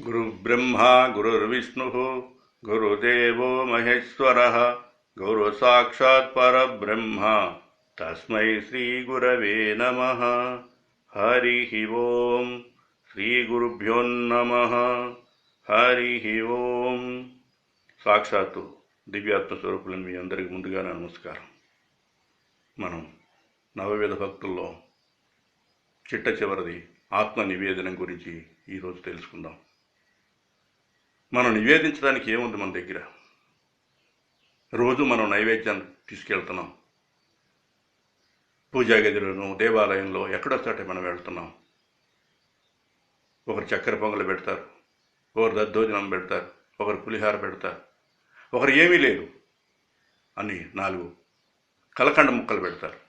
గురుబ్రహ్మ గురుర్విష్ణుः గురుదేవో మహేశ్వరः గురు సాక్షాత్ పరబ్రహ్మ. తస్మై శ్రీ గురవే నమః. హరి ఓం శ్రీ గురుభ్యో హరి ఓం. సాక్షాత్తు దివ్యాత్మ స్వరూపులను మీ అందరికి ముందుగా నమస్కారం. మనం నవవిధ భక్తుల్లో చిట్ట చివరిది ఆత్మ నివేదనం గురించి ఈరోజు తెలుసుకుందాం. మనం నివేదించడానికి ఏముంది మన దగ్గర? రోజు మనం నైవేద్యం తీసుకెళ్తున్నాం. పూజా గదిలోనూ దేవాలయంలో ఎక్కడో మనం వెళ్తున్నాం. ఒకరు చక్కెర పొంగలు పెడతారు ఒకరు దద్దోజనం పెడతారు ఒకరు పులిహార పెడతారు. ఒకరు ఏమీ లేదు. అని నాలుగు కలకండ ముక్కలు పెడతారు.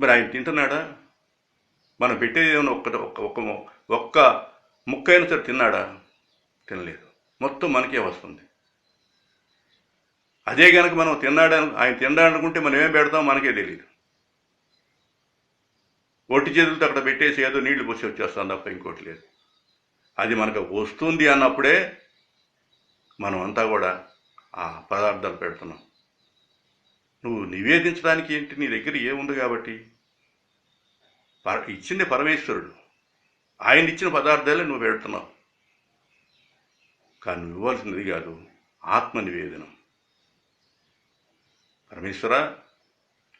మరి ఆయన తింటున్నాడా? మనం పెట్టేది ఏమైనా ఒక్క ఒక్క ఒక్క ముక్కైన సరే తిన్నాడా? తినలేదు. మొత్తం మనకే వస్తుంది. అదే కనుక మనం తిన్నాడని ఆయన తిన్నాడనుకుంటే మనం ఏం పెడతాం మనకే తెలియదు ఒట్టి చేతులతో అక్కడ పెట్టేసి ఏదో నీళ్ళు పోసి వచ్చేస్తాం తప్ప ఇంకోటి లేదు. అది మనకు వస్తుంది అన్నప్పుడే మనం అంతా కూడా ఆ పదార్థాలు పెడుతున్నాం. నువ్వు నివేదించడానికి ఏంటి? నీ దగ్గర ఏముంది కాబట్టి? పర ఇచ్చింది పరమేశ్వరుడు. ఆయన ఇచ్చిన పదార్థాలే నువ్వు పెడుతున్నావు. కానీ నువ్వు ఇవ్వాల్సినది కాదు ఆత్మ నివేదనం పరమేశ్వర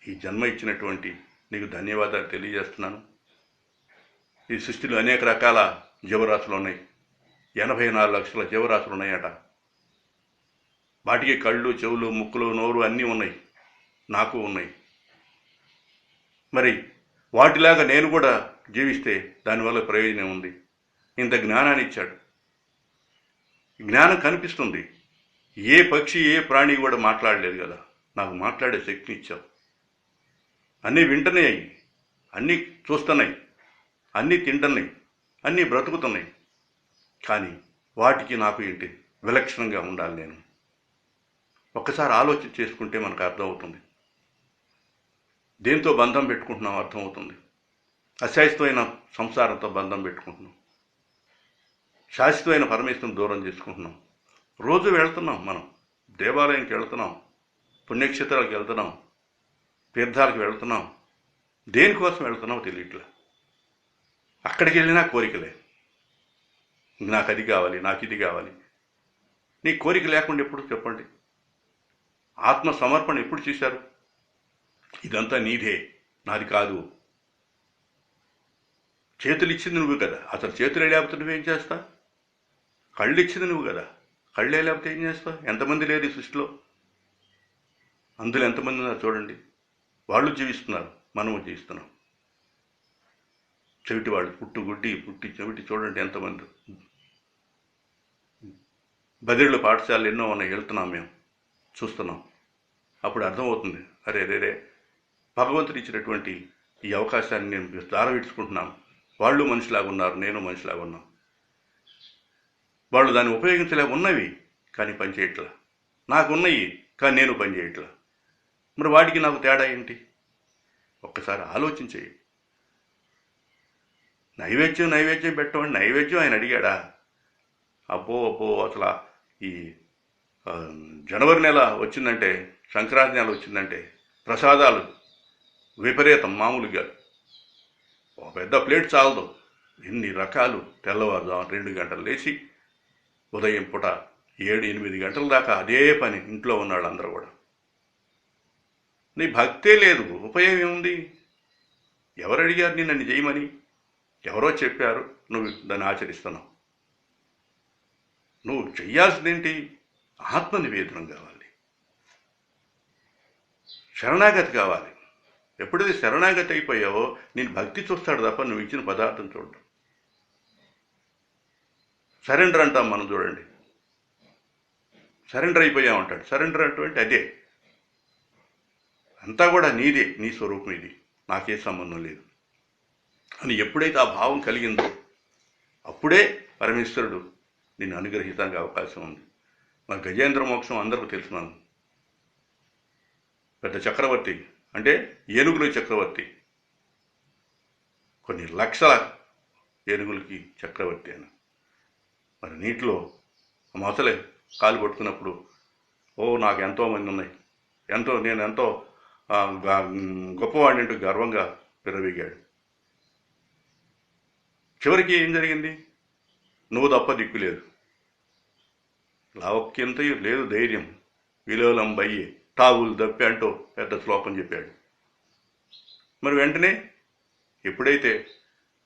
ఈ జన్మ ఇచ్చినటువంటి నీకు ధన్యవాదాలు తెలియజేస్తున్నాను. ఈ సృష్టిలో అనేక రకాల జీవరాశులు ఉన్నాయి. ఎనభై నాలుగు లక్షల జీవరాశులు ఉన్నాయట. వాటికి కళ్ళు చెవులు ముక్కులు నోరు అన్నీ ఉన్నాయి. నాకు ఉన్నాయి. మరి వాటిలాగా నేను కూడా జీవిస్తే దానివల్ల ప్రయోజనం ఉంది. ఇంత జ్ఞానాన్ని ఇచ్చాడు జ్ఞానం కనిపిస్తుంది. ఏ పక్షి ఏ ప్రాణి కూడా మాట్లాడలేదు కదా. నాకు మాట్లాడే శక్తిని ఇచ్చావు. అన్నీ వింటున్నాయి అన్నీ చూస్తున్నాయి అన్నీ తింటున్నాయి అన్నీ బ్రతుకుతున్నాయి. కానీ వాటికి నాకు ఏంటి విలక్షణంగా ఉండాలి నేను. ఒక్కసారి ఆలోచన చేసుకుంటే మనకు అర్థమవుతుంది. దేంతో బంధం పెట్టుకుంటున్నాం అర్థమవుతుంది. అశాశ్వతమైన సంసారంతో బంధం పెట్టుకుంటున్నాం. శాశ్వతమైన పరమేశ్వరం దూరం చేసుకుంటున్నాం. రోజు వెళ్తున్నాం మనం. దేవాలయంకి వెళ్తున్నాం. పుణ్యక్షేత్రాలకు వెళ్తున్నాం. తీర్థాలకు వెళ్తున్నాం. దేనికోసం వెళ్తున్నాం తెలియట్లే. అక్కడికి వెళ్ళినా కోరికలే. నాకు అది కావాలి నాకు ఇది కావాలి. నీ కోరిక లేకుండా ఎప్పుడు చెప్పండి? ఆత్మ సమర్పణ ఎప్పుడు చేశారు? ఇదంతా నీదే. నాది కాదు. చేతులు ఇచ్చింది నువ్వు కదా. అసలు చేతులే లేకపోతే నువ్వేం చేస్తా కళ్ళు ఇచ్చింది నువ్వు కదా. కళ్ళే లేకపోతే ఏం చేస్తావు? ఎంతమంది లేరు ఈ సృష్టిలో? అందులో ఎంతమంది ఉన్నారు చూడండి. వాళ్ళు జీవిస్తున్నారు. మనము జీవిస్తున్నాం. చెవిటి వాళ్ళు పుట్టు గుడ్డి పుట్టి చెవిటి చూడండి ఎంతమంది. బదిరిలో పాఠశాలలు ఎన్నో ఉన్నాయి. వెళ్తున్నాం మేము. చూస్తున్నాం. అప్పుడు అర్థమవుతుంది. అరే రే రే. భగవంతుడు ఇచ్చినటువంటి ఈ అవకాశాన్ని నేను దారవిడ్చుకుంటున్నాను వాళ్ళు మనిషిలాగా ఉన్నారు నేను మనిషిలాగా ఉన్నాను వాళ్ళు దాన్ని ఉపయోగించలే ఉన్నవి కానీ పనిచేయట్లా నాకు ఉన్నాయి కానీ నేను పనిచేయట్లా మరి వాటికి నాకు తేడా ఏంటి? ఒక్కసారి ఆలోచించేయి. నైవేద్యం నైవేద్యం పెట్టమని నైవేద్యం ఆయన అడిగాడా? అబ్బో అబ్బో అసలు ఈ జనవరి నెల వచ్చిందంటే సంక్రాంతి నెల వచ్చిందంటే ప్రసాదాలు విపరీతం మామూలుగా. ఒక పెద్ద ప్లేట్ చాలదు. ఎన్ని రకాలు తెల్లవారుజాము రెండు గంటలు లేచి ఉదయం పూట ఏడు ఎనిమిది గంటల దాకా అదే పని ఇంట్లో ఉన్నాడు అందరూ కూడా. నీ భక్తే లేదు ఉపయోగం ఏముంది? ఎవరు అడిగారు నీ నన్ను చేయమని? ఎవరో చెప్పారు నువ్వు దాన్ని ఆచరిస్తున్నావు. నువ్వు చెయ్యాల్సిందేంటి? ఆత్మ నివేదనం కావాలి. శరణాగతి కావాలి. ఎప్పుడైతే శరణాగతి అయిపోయావో నేను భక్తి చూస్తాడు తప్ప నువ్వు ఇచ్చిన పదార్థం చూడటం సరెండర్ అంటాం మనం చూడండి. సరెండర్ అయిపోయామంటాడు సరెండర్ అంటే అదే. అంతా కూడా నీదే నీ స్వరూపం ఇది. నాకే సంబంధం లేదు. అని ఎప్పుడైతే ఆ భావం కలిగిందో అప్పుడే పరమేశ్వరుడు నిన్ను అనుగ్రహించడానికి అవకాశం ఉంది. మన గజేంద్ర మోక్షం అందరికీ తెలుసున్నాను పెద్ద చక్రవర్తి అంటే ఏనుగులు చక్రవర్తి. కొన్ని లక్షల ఏనుగులకి చక్రవర్తి అని మరి నీటిలో మొసలే కాలు పట్టుకున్నప్పుడు ఓ నాకు ఎంతో మంది ఉన్నాయి. ఎంతో నేను ఎంతో గొప్పవాడిని అంటూ గర్వంగా విరవీగాడు చివరికి ఏం జరిగింది? నువ్వు తప్ప దిక్కు లేదు. లావక్యంతయు లేదు ధైర్యం. విలోలం బయ్యే తావులు తప్పి అంటూ పెద్ద శ్లోకం చెప్పాడు. మరి వెంటనే ఎప్పుడైతే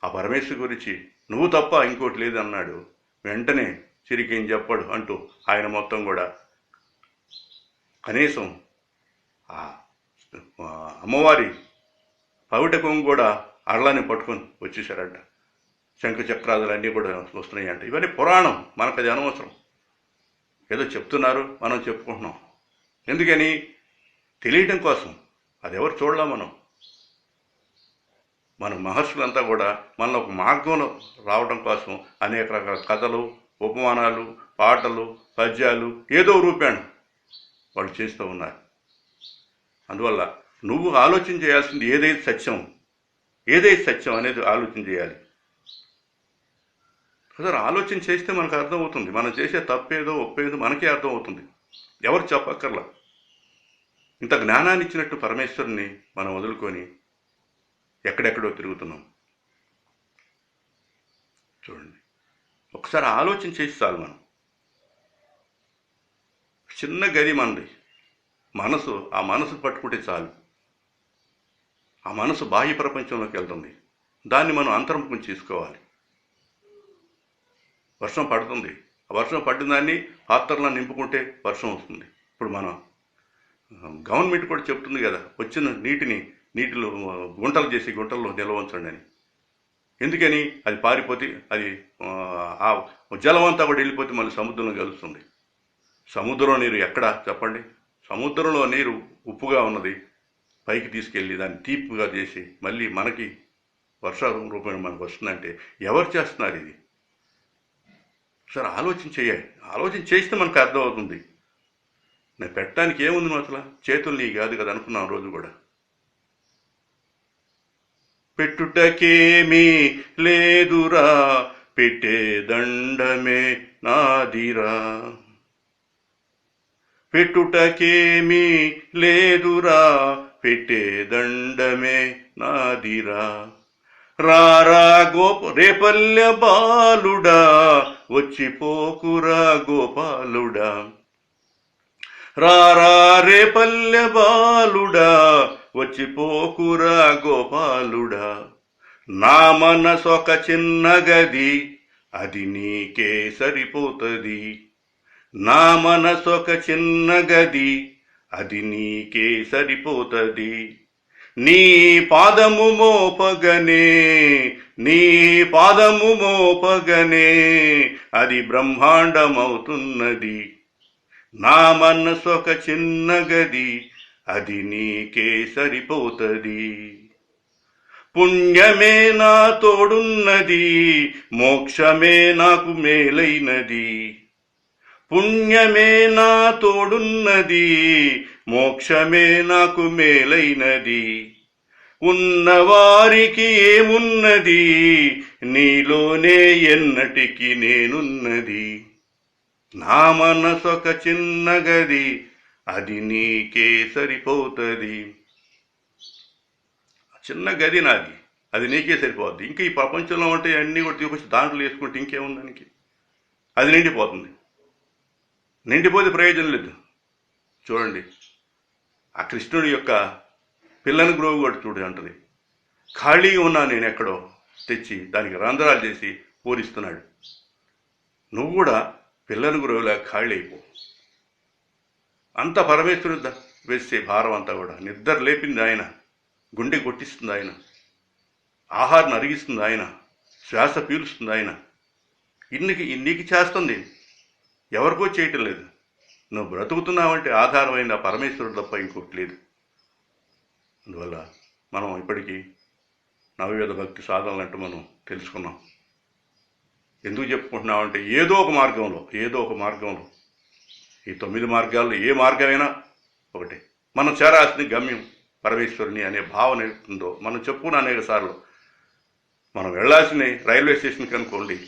ఆ పరమేశ్వరు గురించి నువ్వు తప్ప ఇంకోటి లేదన్నాడు వెంటనే చిరికేం చెప్పాడు అంటూ ఆయన మొత్తం కూడా కనీసం ఆ అమ్మవారి పవిటకం కూడా అరళాన్ని పట్టుకొని వచ్చేసారంట శంఖ చక్రాదులు అన్నీ కూడా వస్తున్నాయి అంట ఇవన్నీ పురాణం. మనకు అది అనవసరం. ఏదో చెప్తున్నారు మనం చెప్పుకుంటున్నాం. ఎందుకని? తెలియటం కోసం. అది ఎవరు చూడలా మనం? మన మహర్షులంతా కూడా మన ఒక మార్గంలో రావడం కోసం అనేక రకాల కథలు ఉపమానాలు పాటలు పద్యాలు ఏదో రూపాను వాళ్ళు చేస్తూ ఉన్నారు. అందువల్ల నువ్వు ఆలోచన చేయాల్సింది ఏదైతే సత్యం ఏదైతే సత్యం అనేది ఆలోచన చేయాలి. కదా ఆలోచన చేస్తే మనకు అర్థమవుతుంది. మనం చేసే తప్పేదో ఒప్పేదో మనకే అర్థమవుతుంది. ఎవరు చెప్పక్కర్లా. ఇంత జ్ఞానాన్ని ఇచ్చినట్టు పరమేశ్వరుని మనం వదులుకొని ఎక్కడెక్కడో తిరుగుతున్నాం. చూడండి. ఒకసారి ఆలోచన చేసి చాలు మనం. చిన్న గది మనది. మనసు ఆ మనసు పట్టుకుంటే చాలు. ఆ మనసు బాహ్య ప్రపంచంలోకి వెళ్తుంది. దాన్ని మనం అంతర్ముఖం చేసుకోవాలి. వర్షం పడుతుంది. ఆ వర్షం పడిన దాన్ని పాత్రలను నింపుకుంటే వర్షం వస్తుంది. ఇప్పుడు మనం గవర్నమెంట్ కూడా చెప్తుంది కదా వచ్చిన నీటిని నీటిలో గుంటలు చేసి గుంటల్లో నిల్వ ఉంచండి అని. ఎందుకని? అది పారిపోతే అది ఆ, జలం అంతా కూడా వెళ్ళిపోతే మళ్ళీ సముద్రంలో కలుస్తుంది. సముద్రం నీరు ఎక్కడ? చెప్పండి. సముద్రంలో నీరు ఉప్పుగా ఉన్నది పైకి తీసుకెళ్ళి దాన్ని తీపిగా చేసి మళ్ళీ మనకి వర్ష రూపంలో మనకు వస్తుందంటే ఎవరు చేస్తున్నారు ఇది? సరే ఆలోచన చేయాలి ఆలోచన చేస్తే మనకు అర్థమవుతుంది. నేను పెట్టడానికి ఏముంది నువ్వు అసలు చేతులు నీ కాదు కదా అనుకున్నాం రోజు కూడా. పెట్టుటకేమీ లేదురా పెట్టే దండమే నాదిరా. పెట్టుటకేమీ లేదురా పెట్టే దండమే నాదిరా. రారా గోప రేపల్లె బాలుడా వచ్చిపోకురా గోపాలుడా. రారే రేపల్లె బాలుడా వచ్చిపోకురా గోపాలుడా. నా మనసొక చిన్న గది అది నీకే సరిపోతుంది. నా మనసొక చిన్న గది అది నీకే సరిపోతుంది. నీ పాదము మోపగనే నీ పాదము మోపగనే అది బ్రహ్మాండమవుతున్నది. నా మనసొక చిన్న గది అది నీకే సరిపోతుంది. పుణ్యమే నా తోడున్నది మోక్షమే నాకు మేలైనది. పుణ్యమే నా తోడున్నది మోక్షమే నాకు మేలైనది. ఉన్నవారికి ఏమున్నది నీలోనే ఎన్నటికి నేనున్నది. నా మనసొక చిన్న గది అది నీకే సరిపోతుంది. చిన్న గది నాది అది నీకే సరిపోద్ది. ఇంకా ఈ ప్రపంచంలో ఉంటే అన్నీ కూడా తీసుకొచ్చి దాంట్లో వేసుకుంటే ఇంకేముంది దానికి? అది నిండిపోతుంది. నిండిపోతే ప్రయోజనం లేదు. చూడండి ఆ కృష్ణుడి యొక్క పిల్లని గ్రోవు కూడా చూడు అంటది. ఖాళీగా ఉన్నా నేను ఎక్కడో తెచ్చి దానికి రంధ్రాలు చేసి పూరిస్తున్నాడు నువ్వు కూడా పిల్లలు గురువులా ఖాళీ అయిపో అంత పరమేశ్వరుడు వేసే భారం అంతా కూడా. నిద్ర లేపింది ఆయన. గుండె కొట్టిస్తుంది ఆయన. ఆహారం అరిగిస్తుంది ఆయన. శ్వాస పీలుస్తుంది ఆయన. ఇన్నికి ఇన్నికి చేస్తుంది. ఎవరికో చేయటం లేదు. నువ్వు బ్రతుకుతున్నావంటే ఆధారమైన పరమేశ్వరుడు తప్ప ఇంకోటి లేదు. అందువల్ల మనం ఇప్పటికీ నవవేద భక్తి సాధనలు అంటూ మనం తెలుసుకున్నాం. ఎందుకు చెప్పుకుంటున్నామంటే ఏదో ఒక మార్గంలో ఏదో ఒక మార్గంలో. ఈ తొమ్మిది మార్గాల్లో ఏ మార్గమైనా ఒకటి. మనం చేరాల్సిన గమ్యం పరమేశ్వరుని అనే భావన ఉందో మనం చెప్పుకున్న అనేక సార్లు మనం వెళ్ళాల్సిన రైల్వే స్టేషన్కి అనుకోండి.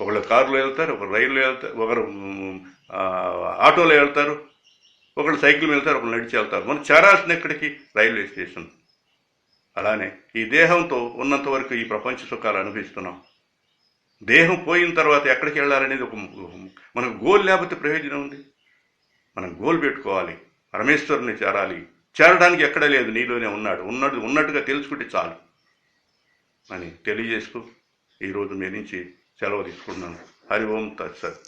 ఒకళ్ళు కారులో వెళ్తారు ఒకరు రైల్లో వెళ్తారు ఒకరు ఆటోలో వెళ్తారు ఒకళ్ళు సైకిల్ వెళ్తారు ఒకళ్ళు నడిచి వెళ్తారు. మనం చేరాల్సిన ఎక్కడికి? Railway station. అలానే ఈ దేహంతో ఉన్నంత వరకు ఈ ప్రపంచ సుఖాలు అనుభవిస్తున్నాం. దేహం పోయిన తర్వాత ఎక్కడికి వెళ్ళాలనేది ఒక మనకు గోల్ లేకపోతే ప్రయోజనం ఉంది. మనం గోల్ పెట్టుకోవాలి. పరమేశ్వరుని చేరాలి. చేరడానికి ఎక్కడ లేదు. నీలోనే ఉన్నాడు. ఉన్నట్టు ఉన్నట్టుగా తెలుసుకుంటే చాలు. అని తెలియజేస్తూ ఈరోజు మీ నుంచి సెలవు తీసుకుంటున్నాను. హరి ఓం తత్సత్.